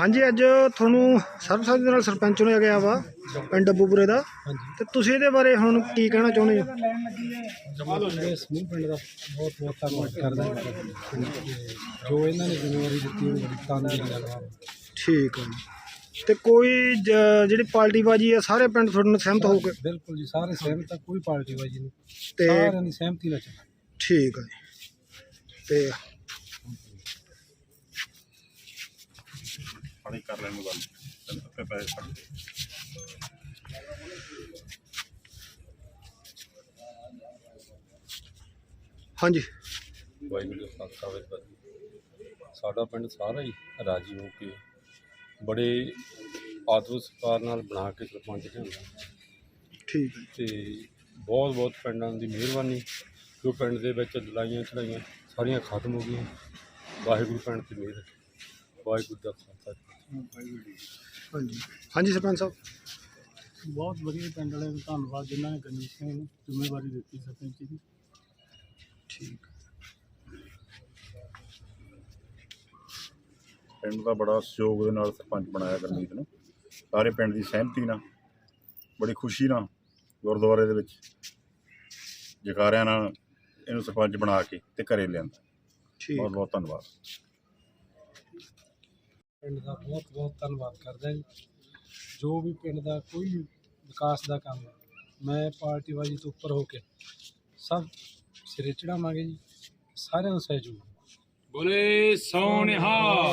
ਹਾਂਜੀ ਅੱਜ ਤੁਹਾਨੂੰ ਸਰਬਸੰਮਤੀ ਦੇ ਨਾਲ ਸਰਪੰਚ ਚੁਣਿਆ ਗਿਆ ਵਾ ਪਿੰਡ ਡੱਬੂਪੁਰੇ ਦਾ। ਤੇ ਤੁਸੀਂ ਇਹਦੇ ਬਾਰੇ ਹੁਣ ਕੀ ਕਹਿਣਾ ਚਾਹੁੰਦੇ ਹੋ? ਮੇਰੇ ਸਮੂਹ ਪਿੰਡ ਦਾ ਬਹੁਤ ਬਹੁਤ ਧੰਨਵਾਦ ਕਰਦਾ ਹਾਂ ਤੇ ਜੋ ਇਹਨਾਂ ਨੇ ਜ਼ਿੰਮੇਵਾਰੀ ਦਿੱਤੀ ਉਹ ਬੜੀ ਤਨਦੇਹੀ ਨਾਲ। ਠੀਕ ਹੈ ਜੀ। ਤੇ ਕੋਈ ਜ- ਜਿਹੜੀ ਪਾਰਟੀ ਬਾਜੀ ਹੈ ਸਾਰੇ ਪਿੰਡ ਤੁਹਾਡੇ ਨਾਲ ਸਹਿਮਤ ਹੋ ਕੇ? ਬਿਲਕੁਲ ਜੀ ਸਾਰੇ ਸਹਿਮਤ ਆ ਕੋਈ ਪਾਰਟੀ ਬਾਜੀ ਨਹੀਂ। ਤੇ ਸਾਰਿਆਂ ਦੀ ਸਹਿਮਤੀ ਨਾਲ ਚੱਲਣਾ। ਠੀਕ ਹੈ ਜੀ। ਤੇ ਪਾਣੀ ਕਰ ਲੈਣ ਨੂੰ ਗੱਲ। ਤੈਨੂੰ ਪੱਕੇ ਪੈਸੇ ਛੱਡ ਦੇ ਹਾਂਜੀ। ਵਾਹਿਗੁਰੂ ਜੀ ਕਾ ਖਾਲਸਾ ਵਾਹਿਗੁਰੂ। ਸਾਡਾ ਪਿੰਡ ਸਾਰਾ ਹੀ ਰਾਜੀ ਹੋ ਕੇ ਬੜੇ ਆਦਰ ਸਤਿਕਾਰ ਨਾਲ ਬਣਾ ਕੇ ਸਰਪੰਚ ਲਿਆਂਦਾ ਠੀਕ ਹੈ। ਤੇ ਬਹੁਤ ਬਹੁਤ ਪਿੰਡਾਂ ਦੀ ਮਿਹਰਬਾਨੀ ਜੋ ਪਿੰਡ ਦੇ ਵਿੱਚ ਲੜਾਈਆਂ ਚੜਾਈਆਂ ਸਾਰੀਆਂ ਖਤਮ ਹੋ ਗਈਆਂ। ਵਾਹਿਗੁਰੂ ਪਿੰਡ ਤੇ ਮਿਹਰ ਵਾਹਿਗੁਰੂ ਦਾ ਖਾਲਸਾ। ਹਾਂਜੀ ਹਾਂਜੀ ਸਰਪੰਚ ਸਾਹਿਬ। ਬਹੁਤ ਵਧੀਆ ਪਿੰਡ ਵਾਲਿਆਂ ਦਾ ਧੰਨਵਾਦ ਜਿਨ੍ਹਾਂ ਨੇ ਗਣੇਸ਼ ਸਿੰਘ ਨੂੰ ਜ਼ਿੰਮੇਵਾਰੀ ਦਿੱਤੀ ਸਰਪੰਚ ਦੀ। ਠੀਕ। ਪਿੰਡ ਦਾ ਬੜਾ ਸਹਿਯੋਗ ਦੇ ਨਾਲ ਸਰਪੰਚ ਬਣਾਇਆ ਗਰਮੀਤ ਨੂੰ। ਸਾਰੇ ਪਿੰਡ ਦੀ ਸਹਿਮਤੀ ਨਾਲ ਬੜੀ ਖੁਸ਼ੀ ਨਾਲ ਗੁਰਦੁਆਰੇ ਦੇ ਵਿੱਚ ਜਕਾਰਿਆਂ ਨਾਲ ਇਹਨੂੰ ਸਰਪੰਚ ਬਣਾ ਕੇ ਤੇ ਘਰੇ ਲਿਆਂਦਾ। ਠੀਕ। ਬਹੁਤ ਬਹੁਤ ਧੰਨਵਾਦ। ਪਿੰਡ ਦਾ ਬਹੁਤ ਬਹੁਤ ਧੰਨਵਾਦ ਕਰਦਾ ਜੀ। ਜੋ ਵੀ ਪਿੰਡ ਦਾ ਕੋਈ ਵੀ ਵਿਕਾਸ ਦਾ ਕੰਮ ਹੈ ਮੈਂ ਪਾਰਟੀ ਬਾਜੀ ਤੋਂ ਉੱਪਰ ਹੋ ਕੇ ਸਭ ਸਿਰੇ ਚੜਾਵਾਂਗੇ ਜੀ। ਸਾਰਿਆਂ ਨੂੰ ਸਹਿਯੋਗ। ਬੋਲੇ ਸੋਨਿਹਾ